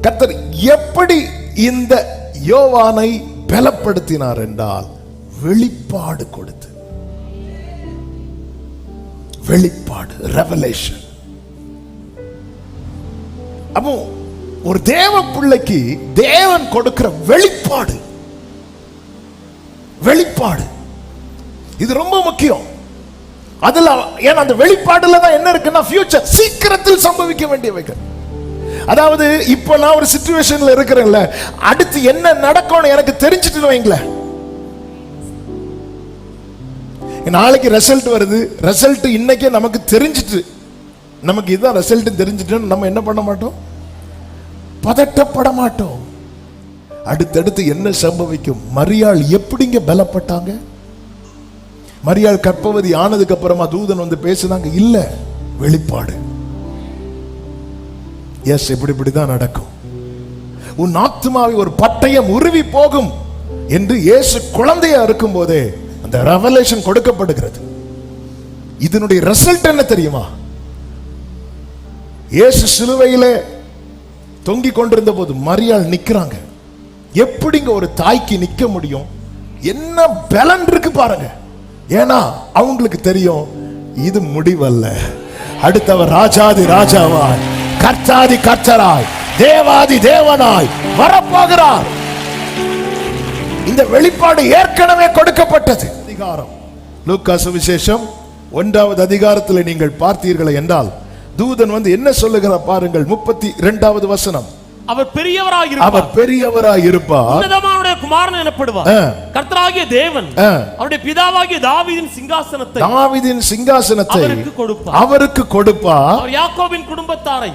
கர்த்தர் எப்படி இந்த யோவானை பலப்படுத்தினார் என்றால் வெளிப்பாடு கொடுத்து. வெளிப்பாடு ரெவலேஷன் அப்போ ஒரு தேவ பிள்ளைக்கு தேவன் கொடுக்கிற வெளிப்பாடு. வெளிப்பாடு. இது ரொம்ப முக்கியம். அதுல ஏன்னா அந்த வெளிப்பாடுல தான் என்ன இருக்குன்னா ஃபியூச்சர் சீக்கிரத்தில் சம்பவிக்க வேண்டியவைகள். அதாவது இப்போ நான் ஒரு சுச்சுவேஷன்ல இருக்கிறேன்ல அடுத்து என்ன நடக்கும்னு எனக்கு தெரிஞ்சிட்டு வைங்களேன். நாளைக்கு ரிசல்ட் வருது ரிசல்ட் இன்னைக்கே நமக்கு தெரிஞ்சிட்டு நமக்கு இதுதான் ரிசல்ட் தெரிஞ்சிட்டு நம்ம என்ன பண்ண மாட்டோம்? பதட்டப்பட மாட்டோம். அடுத்தடுத்து என்ன சம்பவிக்கும்? மரியாள் எப்படிங்க பலப்பட்டாங்க? மரியாள் கற்பவதி ஆனதுக்கு அப்புறமா தூதன் வந்து பேசுனாங்க இல்ல வெளிப்பாடு. எஸ் இப்படி இப்படிதான் நடக்கும். உன் ஆத்மாவை ஒரு பட்டயம் உருவி போகும் என்று இயேசு குழந்தையா இருக்கும் போதே அந்த ரெவலேஷன் கொடுக்கப்படுகிறது. இதனுடைய ரிசல்ட் என்ன தெரியுமா? இயேசு சிலுவையிலே தொங்கிக் கொண்டிருந்த போது மரியாள் நிக்கிறாங்க. எப்படிங்க ஒரு தாய்க்கு நிக்க முடியும்? என்ன பலன் இருக்கு பாருங்க. ஏன்னா அவங்களுக்கு தெரியும் இது முடிவல்ல. அடுத்தவர் ராஜாதி ராஜாவா கர்த்தாதி கர்த்தராய் தேவாதி தேவனாய் வரப்போகிறார். இந்த வெளிப்பாடு ஏற்கனவே கொடுக்கப்பட்டது. அதிகாரம். லூக்கா சுவிசேஷம் ஒன்றாவது அதிகாரத்தில் நீங்கள் பார்த்தீர்கள் என்றால் தூதன் வந்து என்ன சொல்லுகிற பாருங்கள் முப்பத்தி இரண்டாவது வசனம். அவர் பெரியவராய் அவர் இருப்பார் பெரியவராய் இருப்பார் உன்னதமானுடைய குமாரன் எனப்படுவார். கர்த்தராகிய தேவன். அவருடைய பிதாவாகிய தாவீதின் சிங்காசனத்தை தாவீதின் சிங்காசனத்தை அவருக்கு கொடுப்பார் அவருக்கு கொடுப்பார் அவர் யாக்கோபின் குடும்பத்தாரை.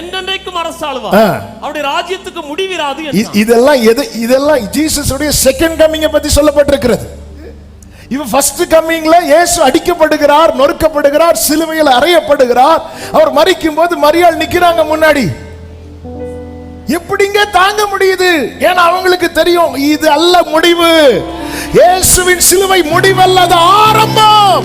என்றென்றைக்கும் அரசாளுவார். அவருடைய ராஜ்யத்துக்கு முடிவிராது. இதெல்லாம் எது இதெல்லாம் ஜீசஸ் உடைய செகண்ட் கம்மிங்க பத்தி சொல்லப்பட்டிருக்கிறது இவன் ஃபர்ஸ்ட் கம்மிங்ல இயேசு அடிக்கப்படுகிறார் நொறுக்கப்படுகிறார் சிலுவையில் அறையப்படுகிறார் அவர் மறிக்கும் போது மரியாள் நிக்கிறாங்க முன்னாடி எப்படிங்க தாங்க முடியுது? ஏன்னா அவங்களுக்கு தெரியும் இது அல்ல முடிவு. இயேசுவின் சிலுவை முடிவல்ல அது ஆரம்பம்.